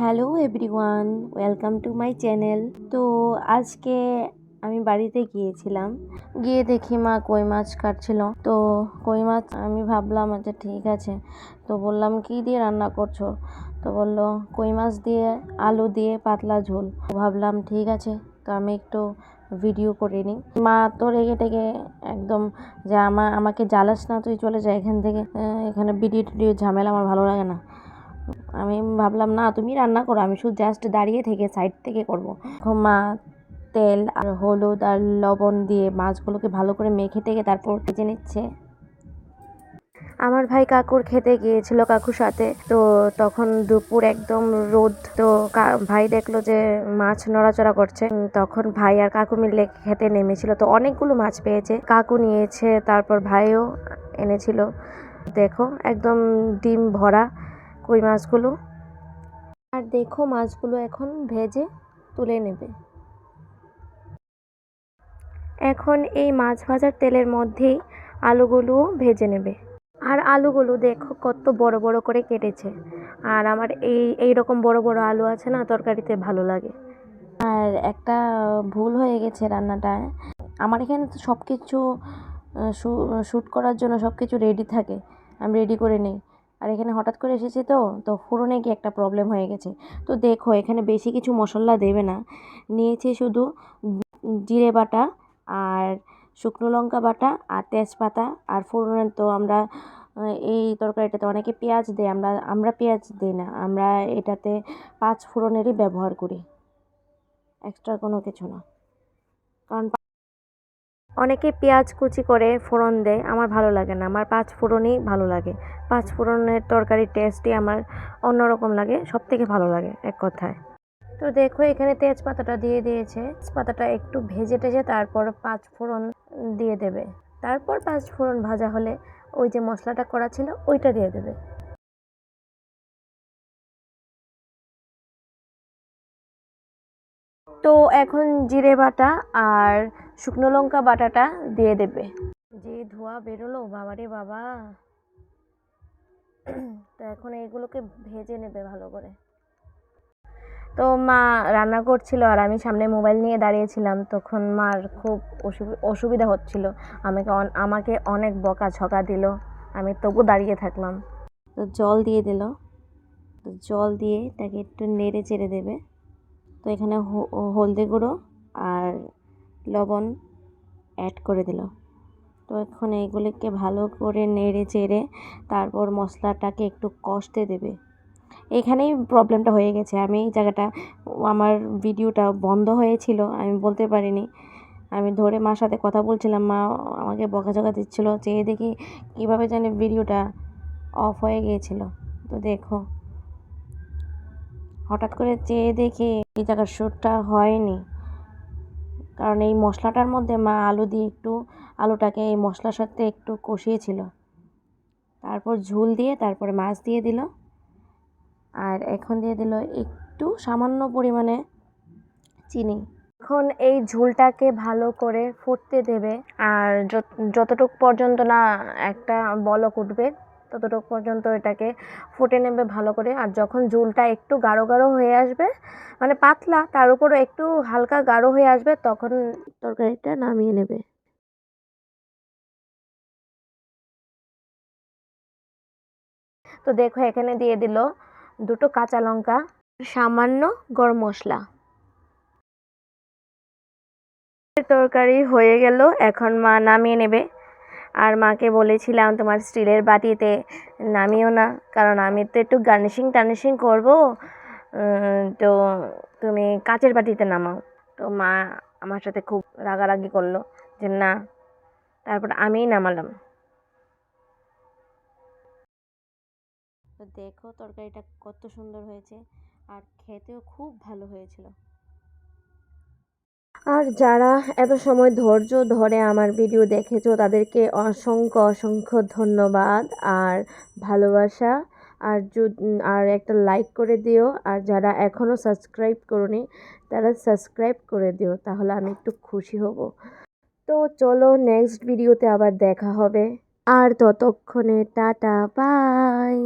Hello everyone, welcome to my channel. তো আজকে আমি বাড়িতে গিয়েছিলাম। গিয়ে দেখি মা কই মাছ কাটছিল। তো কই মাছ আমি ভাবলাম আচ্ছা ঠিক আছে। তো বললাম, কি দিয়ে রান্না করছ? তো বলল, কই মাছ দিয়ে, আলু দিয়ে পাতলা ঝোল। ভাবলাম, ঠিক আছে। তো আমি একটু ভিডিও করে নিই। মা তো রেগে টেগে একদম যে আমা, আমাকে জ্বালাস না, তুই চলে যা এখান থেকে। এখানে ভিডিও টিডিও ঝামেলা, আমার ভালো লাগে না। ভাবলাম, না, তুমি রান্না করো, আমি শুধু জাস্ট দাঁড়িয়ে থেকে সাইড থেকে করব। মা তেল আর হলুদ আর লবণ দিয়ে মাছগুলোকে ভালো করে মেখে টেকে তারপর ভেজে নিচ্ছে। আমার ভাই কাকুর খেতে গিয়েছিল কাকুর সাথে, তো তখন দুপুর একদম রোদ, তো ভাই দেখল যে মাছ নড়াচড়া করছে। তখন ভাই আর কাকু মিলে খেতে নেমেছিল, তো অনেকগুলো মাছ পেয়েছে। কাকু নিয়েছে, তারপর ভাইও এনেছিল। দেখো, একদম ডিম ভরা কই মাছগুলো। আর দেখো মাছগুলো এখন ভেজে তুলে নেবে। এখন এই মাছ ভাজার তেলের মধ্যেই আলুগুলোও ভেজে নেবে। আর আলুগুলো দেখো কত বড় বড় করে কেটেছে। আর আমার এই এই রকম বড় বড় আলু আছে না, তরকারিতে ভালো লাগে। আর একটা ভুল হয়ে গেছে রান্নাটায় আমার এখানে তো সব কিছু শ্যুট করার জন্য সব কিছু রেডি থাকে। আমি রেডি করে নিই। আর এখানে হঠাৎ করে এসেছি তো তো ফোড়নে গিয়ে একটা প্রবলেম হয়ে গেছে। তো দেখো, এখানে বেশি কিছু মশলা দেবে না। নিয়েছি শুধু জিরে বাটা আর শুকনো লঙ্কা বাটা আর তেজপাতা আর ফোড়নের তো আমরা এই তরকারিটাতে অনেকে পেঁয়াজ দেয়, আমরা আমরা পেঁয়াজ দিই না, আমরা এটাতে পাঁচ ফোড়নেরই ব্যবহার করি। এক্সট্রা কোনো কিছু না। কারণ অনেকে পেঁয়াজ কুচি করে ফোড়ন দেয়, আমার ভালো লাগে না। আমার পাঁচ ফোড়নই ভালো লাগে। পাঁচ ফোড়নের তরকারির টেস্টই আমার অন্যরকম লাগে সব থেকে ভালো লাগে এক কথায়। তো দেখো, এখানে তেজপাতাটা দিয়ে দিয়েছে। তেজপাতাটা একটু ভেজে টেজে তারপর পাঁচ ফোড়ন দিয়ে দেবে। তারপর পাঁচ ফোড়ন ভাজা হলে ওই যে মশলাটা করা ছিল, ওইটা দিয়ে দেবে। তো এখন জিরে বাটা আর শুকনো লঙ্কা বাটাটা দিয়ে দেবে। যে ধোয়া বেরোলো, বাবারে বাবা। তো এখন এগুলোকে ভেজে নেবে ভালো করে। তো মা রান্না করছিল আর আমি সামনে মোবাইল নিয়ে দাঁড়িয়েছিলাম, তখন মার খুব অসুবি- অসুবিধা হচ্ছিল। আমাকে আমাকে অনেক বকা ঝকা দিল। আমি তবু দাঁড়িয়ে থাকলাম। তো জল দিয়ে দিল। তো জল দিয়ে তাকে একটু নেড়ে চেড়ে দেবে। তো এখানে হলদে গুঁড়ো আর লবণ অ্যাড করে দিল। তো এখন এইগুলিকে ভালো করে নেড়ে চেড়ে তারপর মশলাটাকে একটু কষতে দেবে। এখানেই প্রবলেমটা হয়ে গেছে। আমি এই জায়গাটা, আমার ভিডিওটা বন্ধ হয়েছিল, আমি বলতে পারিনি। আমি ধরে মার সাথে কথা বলছিলাম, মা আমাকে বকাঝকা দিচ্ছিল চেয়ে দেখি কীভাবে জানি ভিডিওটা অফ হয়ে গিয়েছিল। তো দেখো। হঠাৎ করে চেয়ে দেখি এই জায়গার শ্যুটটা হয়নি। কারণ এই মশলাটার মধ্যে মা আলু দিয়ে একটু, আলুটাকে এই মশলার সাথে একটু কষিয়েছিল। তারপর ঝোল দিয়ে তারপরে মাছ দিয়ে দিল। আর এখন দিয়ে দিল একটু সামান্য পরিমাণে চিনি। এখন এই ঝোলটাকে ভালো করে ফুটতে দেবে। আর যতটুক পর্যন্ত না একটা বলক উঠবে, ততটুক পর্যন্ত এটাকে ফুটে নেবে ভালো করে। আর যখন ঝোলটা একটু গাঢ় গাঢ় হয়ে আসবে মানে পাতলা, তার উপরও একটু হালকা গাঢ় হয়ে আসবে, তখন তরকারিটা নামিয়ে নেবে। তো দেখো, এখানে দিয়ে দিল দুটো কাঁচা লঙ্কা, সামান্য গরম মশলা। তরকারি হয়ে গেল, এখন মা নামিয়ে নেবে। আর মাকে বলেছিলাম, তোমার স্টিলের বাটিতে নামিও না, কারণ আমি তো একটু গার্নিশিং টার্নিশিং করব তো তুমি কাচের বাটিতে নামাও। তো মা আমার সাথে খুব রাগারাগি করল যে না তারপর আমিই নামালাম। তো দেখো তরকারিটা কত সুন্দর হয়েছে আর খেতেও খুব ভালো হয়েছিল। আর যারা এত সময় ধৈর্য ধরে আমার ভিডিও দেখেছ তাদেরকে অসংখ্য অসংখ্য ধন্যবাদ আর ভালোবাসা। আর আর একটা লাইক করে দিও। আর যারা এখনও সাবস্ক্রাইব করনি, তারা সাবস্ক্রাইব করে দিও, তাহলে আমি একটু খুশি হব। তো চলো নেক্সট ভিডিওতে আবার দেখা হবে। আর ততক্ষণে টাটা বাই